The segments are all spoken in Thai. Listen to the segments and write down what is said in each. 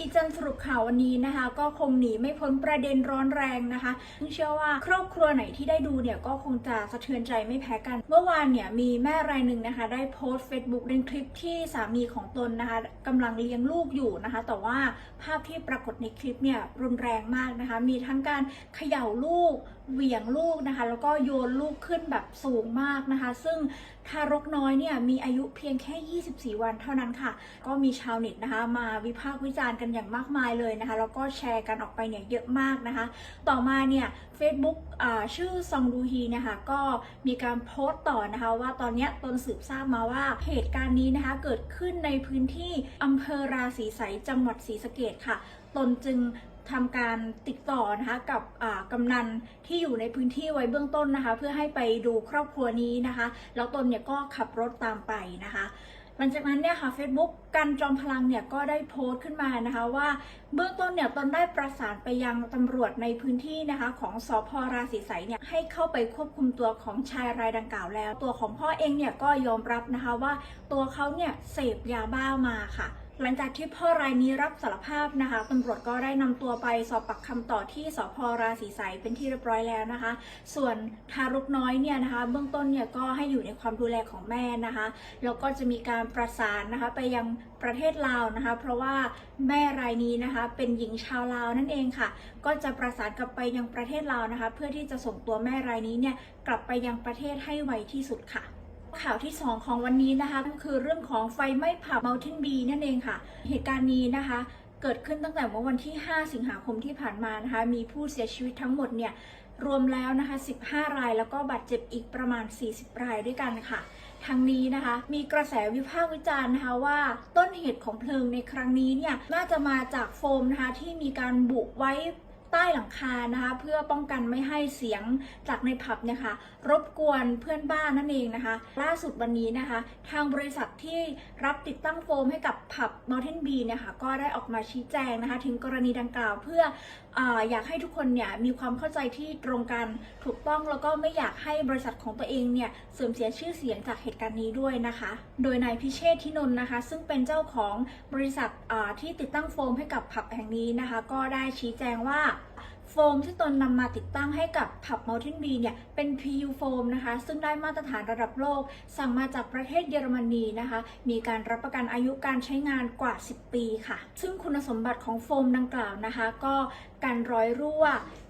อีจันสรุปข่าววันนี้นะคะ ก็คงหนีไม่พ้นประเด็นร้อนแรงนะคะซึ่งเชื่อว่าครอบครัวไหนที่ได้ดูเนี่ยก็คงจะสะเทือนใจไม่แพ้กัน เมื่อวานเนี่ยมีแม่รายหนึ่งนะคะ ได้โพสต์ Facebook ในคลิปที่สามีของตนนะคะกำลังเลี้ยงลูกอยู่นะคะ แต่ว่าภาพที่ปรากฏในคลิปเนี่ยรุนแรงมากนะคะ มีทั้งการเขย่าลูกเหวี่ยงลูกนะคะ แล้วก็โยนลูกขึ้นแบบสูงมากนะคะ ซึ่งทารกน้อยเนี่ยมีอายุเพียงแค่ 24 วันเท่านั้นค่ะ ก็มีชาวเน็ตนะคะ มาวิพากษ์วิจารณ์กันอย่างมากมายเลยนะคะแล้วก็แชร์กันออกไปเนี่ยเยอะมากนะคะ ต่อมาเนี่ย Facebook ชื่อซองดูฮีนะคะก็มีการโพสต์ต่อนะคะว่าตอนนี้ตนสืบทราบมาว่าเหตุการณ์นี้นะคะเกิดขึ้นในพื้นที่อำเภอราศีไสจังหวัดศรีสะเกดค่ะ ตนจึงทำการติดต่อนะคะกับกำนันที่อยู่ในพื้นที่ไว้เบื้องต้นนะคะ เพื่อให้ไปดูครอบครัวนี้นะคะ แล้วตนเนี่ยก็ขับรถตามไปนะคะ หลังจากนั้นเนี่ยค่ะ Facebook กันจอมพลังเนี่ยก็ได้โพสต์ขึ้นมานะคะว่าเบื้องต้นเนี่ยตนได้ประสานไปยังตำรวจในพื้นที่นะคะของสพราศีใสเนี่ยให้เข้าไปควบคุมตัวของชายรายดังกล่าวแล้ว ตัวของพ่อเองเนี่ยก็ยอมรับนะคะว่าตัวเขาเนี่ยเสพยาบ้ามาค่ะ หลังจากที่พ่อรายนี้รับสารภาพนะคะตำรวจก็ได้นำตัวไปสอบปากคำต่อที่สพราศีไสยเป็นที่เรียบร้อยแล้วนะคะ ส่วนทารกน้อยเนี่ยนะคะ เบื้องต้นเนี่ยก็ให้อยู่ในความดูแลของแม่นะคะแล้วก็จะมีการประสานนะคะไปยังประเทศลาวนะคะ เพราะว่าแม่รายนี้นะคะ เป็นหญิงชาวลาวนั่นเองค่ะ ก็จะประสานกลับไปยังประเทศลาวนะคะ เพื่อที่จะส่งตัวแม่รายนี้เนี่ยกลับไปยังประเทศให้ไวที่สุดค่ะ ข่าวที่ 2 ของวันนี้นะคะก็คือเรื่องของไฟไหม้ผับ Mountain Bee นั่นเองค่ะ เหตุการณ์นี้นะคะ เกิดขึ้นตั้งแต่เมื่อวันที่ 5 สิงหาคมที่ผ่านมานะคะ มีผู้เสียชีวิตทั้งหมดเนี่ยรวมแล้วนะคะ 15 ราย แล้วก็บาดเจ็บอีกประมาณ 40 รายด้วยกันค่ะทั้งนี้นะคะ มีกระแสวิพากษ์วิจารณ์นะคะว่าต้นเหตุของเพลิงในครั้งนี้เนี่ยน่าจะมาจากโฟมนะคะที่มีการบุไว้ ใต้หลังคานะคะ เพื่อป้องกันไม่ให้เสียงจากในผับเนี่ยค่ะรบกวนเพื่อนบ้านนั่นเองนะคะ ล่าสุดวันนี้นะคะ ทางบริษัทที่รับติดตั้งโฟมให้กับผับ Mountain b เนี่ยค่ะก็ได้ออกมาชี้แจงนะคะ ถึงกรณีดังกล่าวเพื่อออยากให้ทุกคนเนี่ยมีความเข้าใจที่ตรงกันถูกต้องแล้วก็ไม่อยากให้บริษัทของตัวเองเนี่ยเสื่อมเสียชื่อเสียงจากเหตุการณ์นี้ด้วยนะคะ โดยนายพิเชษทินนท์นะคะ ซึ่งเป็นเจ้าของบริษัทที่ติดตั้งโฟมให้กับผับแห่งนี้นะคะ ก็ได้ชี้แจงว่าโฟมที่ตนนำมาติดตั้งให้กับผับ Mountain Bee เนี่ย เป็น PU โฟมนะคะ ซึ่งได้มาตรฐานระดับโลก สั่งมาจากประเทศเยอรมนีนะคะ มีการรับประกันอายุการใช้งานกว่า 10 ปีค่ะ ซึ่งคุณสมบัติของโฟมดังกล่าวนะคะ ก็กันรอยรั่ว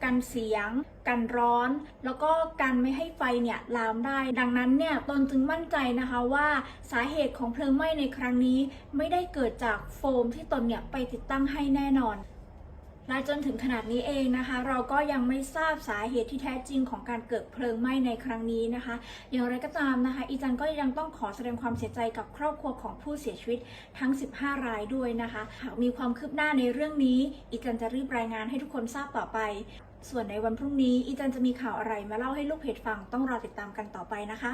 กันเสียง กันร้อน แล้วก็กันไม่ให้ไฟเนี่ยลามได้ ดังนั้นเนี่ยตนจึงมั่นใจนะคะว่าสาเหตุของเพลิงไหม้ในครั้งนี้ ไม่ได้เกิดจากโฟมที่ตนเนี่ยไปติดตั้งให้แน่นอน และจนถึงขนาดนี้เองนะคะ เราก็ยังไม่ทราบสาเหตุที่แท้จริงของการเกิดเพลิงไหม้ในครั้งนี้นะคะ อย่างไรก็ตามนะคะ อีจันก็ยังต้องขอแสดงความเสียใจกับครอบครัวของผู้เสียชีวิตทั้ง 15 รายด้วยนะคะ หากมีความคืบหน้าในเรื่องนี้ อีจันจะรีบรายงานให้ทุกคนทราบต่อไป ส่วนในวันพรุ่งนี้ อีจันจะมีข่าวอะไรมาเล่าให้ลูกเพจฟังต้องรอติดตามกันต่อไปนะคะ